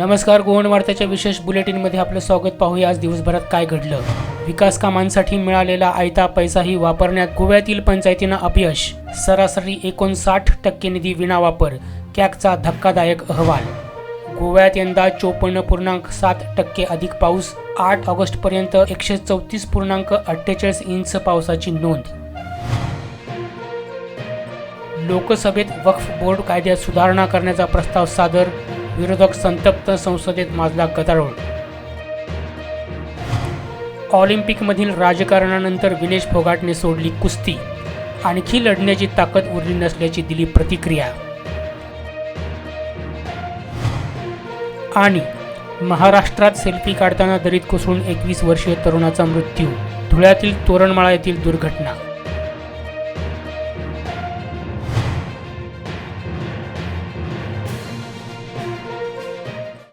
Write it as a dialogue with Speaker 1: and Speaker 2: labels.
Speaker 1: नमस्कार गोवन वार्ताच्या विशेष बुलेटिनमध्ये आपलं स्वागत. पाहूया आज दिवसभरात काय घडलं. विकास कामांसाठी मिळालेला आयता पैसाही वापरण्यात गोव्यातील पंचायतींना अपयश. सरासरी एकोणसाठ टक्के निधी विनावापर कॅकचा धक्कादायक अहवाल. गोव्यात यंदा चोपन्न पूर्णांक सात टक्के अधिक पाऊस आठ ऑगस्टपर्यंत एकशे चौतीस पूर्णांक अठ्ठेचाळीस इंच पावसाची नोंद. लोकसभेत वक्फ बोर्ड कायद्यात सुधारणा करण्याचा प्रस्ताव सादर विरोधक संतप्त संसदेत माजला गदारोळ. ऑलिम्पिकमधील राजकारणानंतर विनेश फोगाटने सोडली कुस्ती. आणखी लढण्याची ताकद उरली नसल्याची दिली प्रतिक्रिया. आणि महाराष्ट्रात सेल्फी काढताना दरीत कोसळून एकवीस वर्षीय तरुणाचा मृत्यू. धुळ्यातील तोरणमाळा येथील दुर्घटना.